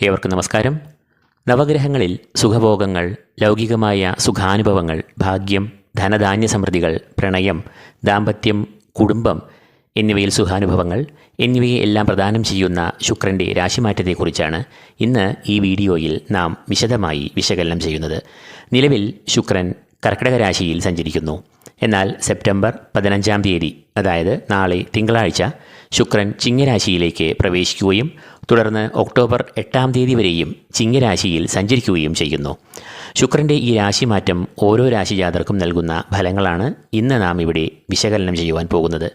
ഏവർക്കും നമസ്കാരം. നവഗ്രഹങ്ങളിൽ സുഖഭോഗങ്ങൾ ലൗകികമായ സുഖാനുഭവങ്ങൾ ഭാഗ്യം ധനധാന്യ സമൃദ്ധികൾ പ്രണയം ദാമ്പത്യം കുടുംബം എന്നിവയിൽ സുഖാനുഭവങ്ങൾ എന്നിവയെ എല്ലാം പ്രദാനം ചെയ്യുന്ന ശുക്രന്റെ രാശിമാറ്റത്തെക്കുറിച്ചാണ് ഇന്ന് ഈ വീഡിയോയിൽ നാം വിശദമായി വിശകലനം ചെയ്യുന്നത്. നിലവിൽ ശുക്രൻ കർക്കിടക രാശിയിൽ സഞ്ചരിക്കുന്നു. എന്നാൽ സെപ്റ്റംബർ പതിനഞ്ചാം തീയതി അതായത് നാളെ തിങ്കളാഴ്ച ശുക്രൻ ചിങ്ങരാശിയിലേക്ക് പ്രവേശിക്കുകയും തുടർന്ന് ഒക്ടോബർ എട്ടാം തീയതി വരെയും ചിങ്ങരാശിയിൽ സഞ്ചരിക്കുകയും ചെയ്യുന്നു. ശുക്രന്റെ ഈ രാശിമാറ്റം ഓരോ രാശിജാതർക്കും നൽകുന്ന ഫലങ്ങളാണ് ഇന്ന് നാം ഇവിടെ വിശകലനം ചെയ്യുവാൻ പോകുന്നത്.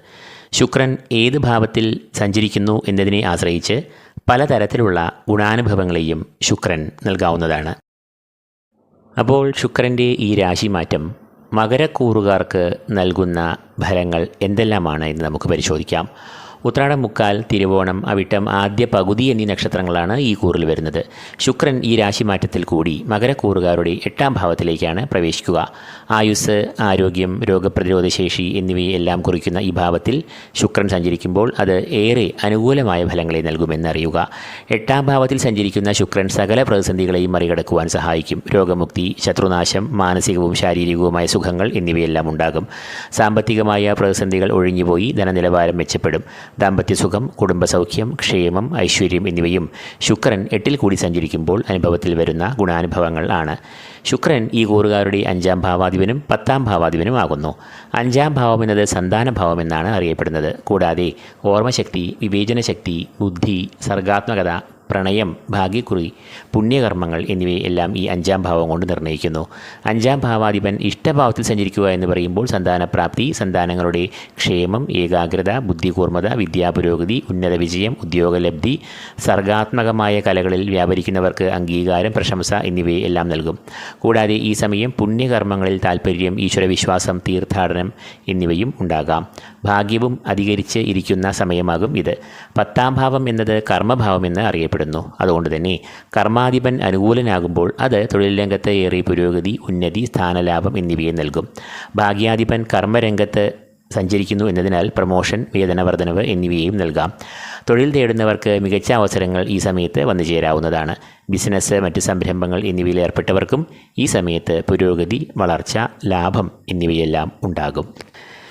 ശുക്രൻ ഏത് ഭാവത്തിൽ സഞ്ചരിക്കുന്നു എന്നതിനെ ആശ്രയിച്ച് പലതരത്തിലുള്ള ഗുണാനുഭവങ്ങളെയും ശുക്രൻ നൽകാവുന്നതാണ്. അപ്പോൾ ശുക്രന്റെ ഈ രാശിമാറ്റം മകരക്കൂറുകാർക്ക് നൽകുന്ന ഫലങ്ങൾ എന്തെല്ലാമാണ് എന്ന് നമുക്ക് പരിശോധിക്കാം. ഉത്രാടം മുക്കാൽ തിരുവോണം അവിട്ടം ആദ്യ പകുതി എന്നീ നക്ഷത്രങ്ങളാണ് ഈ കൂറിൽ വരുന്നത്. ശുക്രൻ ഈ രാശിമാറ്റത്തിൽ കൂടി മകരക്കൂറുകാരുടെ എട്ടാം ഭാവത്തിലേക്കാണ് പ്രവേശിക്കുക. ആയുസ് ആരോഗ്യം രോഗപ്രതിരോധ ശേഷി എന്നിവയെല്ലാം കുറിക്കുന്ന ഈ ഭാവത്തിൽ ശുക്രൻ സഞ്ചരിക്കുമ്പോൾ അത് ഏറെ അനുകൂലമായ ഫലങ്ങളെ നൽകുമെന്നറിയുക എട്ടാം ഭാവത്തിൽ സഞ്ചരിക്കുന്ന ശുക്രൻ സകല പ്രതിസന്ധികളെയും മറികടക്കുവാൻ സഹായിക്കും. രോഗമുക്തി ശത്രുനാശം മാനസികവും ശാരീരികവുമായ സുഖങ്ങൾ എന്നിവയെല്ലാം ഉണ്ടാകും. സാമ്പത്തികമായ പ്രതിസന്ധികൾ ഒഴിഞ്ഞുപോയി ധനനിലവാരം മെച്ചപ്പെടും. ദാമ്പത്യസുഖം കുടുംബസൗഖ്യം ക്ഷേമം ഐശ്വര്യം എന്നിവയും ശുക്രൻ എട്ടിൽ കൂടി സഞ്ചരിക്കുമ്പോൾ അനുഭവത്തിൽ വരുന്ന ഗുണാനുഭവങ്ങൾ ആണ്. ശുക്രൻ ഈ കൂറുകാരുടെ അഞ്ചാം ഭാവാധിപനും പത്താം ഭാവാധിപനും ആകുന്നു. അഞ്ചാം ഭാവം എന്നത് സന്താന ഭാവം എന്നാണ് അറിയപ്പെടുന്നത്. കൂടാതെ ഓർമ്മശക്തി വിവേചനശക്തി ബുദ്ധി സർഗാത്മകത പ്രണയം ഭാഗ്യക്കുറി പുണ്യകർമ്മങ്ങൾ എന്നിവയെല്ലാം ഈ അഞ്ചാം ഭാവം കൊണ്ട് നിർണയിക്കുന്നു അഞ്ചാം ഭാവാധിപൻ ഇഷ്ടഭാവത്തിൽ സഞ്ചരിക്കുക എന്ന് പറയുമ്പോൾ സന്താനപ്രാപ്തി സന്താനങ്ങളുടെ ക്ഷേമം ഏകാഗ്രത ബുദ്ധികൂർമ്മത വിദ്യാപുരോഗതി ഉന്നത വിജയം ഉദ്യോഗലബ്ധി സർഗാത്മകമായ കലകളിൽ വ്യാപരിക്കുന്നവർക്ക് അംഗീകാരം പ്രശംസ എന്നിവയെല്ലാം നൽകും. കൂടാതെ ഈ സമയം പുണ്യകർമ്മങ്ങളിൽ താൽപ്പര്യം ഈശ്വരവിശ്വാസം തീർത്ഥാടനം എന്നിവയും ഉണ്ടാകാം. ഭാഗ്യവും അധികരിച്ച് ഇരിക്കുന്ന സമയമാകും ഇത്. പത്താം ഭാവം എന്നത് കർമ്മഭാവമെന്ന് അറിയപ്പെടുന്നു. അതുകൊണ്ട് തന്നെ കർമാധിപൻ അനുകൂലനാകുമ്പോൾ അത് തൊഴിൽ രംഗത്ത് ഏറെ പുരോഗതി ഉന്നതി സ്ഥാനലാഭം എന്നിവയെ നൽകും. ഭാഗ്യാധിപൻ കർമ്മരംഗത്ത് സഞ്ചരിക്കുന്നു എന്നതിനാൽ പ്രമോഷൻ വേതനവർദ്ധനവ് എന്നിവയും നൽകാം. തൊഴിൽ തേടുന്നവർക്ക് മികച്ച അവസരങ്ങൾ ഈ സമയത്ത് വന്നു ചേരാവുന്നതാണ്. ബിസിനസ് മറ്റ് സംരംഭങ്ങൾ എന്നിവയിൽ ഏർപ്പെട്ടവർക്കും ഈ സമയത്ത് പുരോഗതി വളർച്ച ലാഭം എന്നിവയെല്ലാം ഉണ്ടാകും.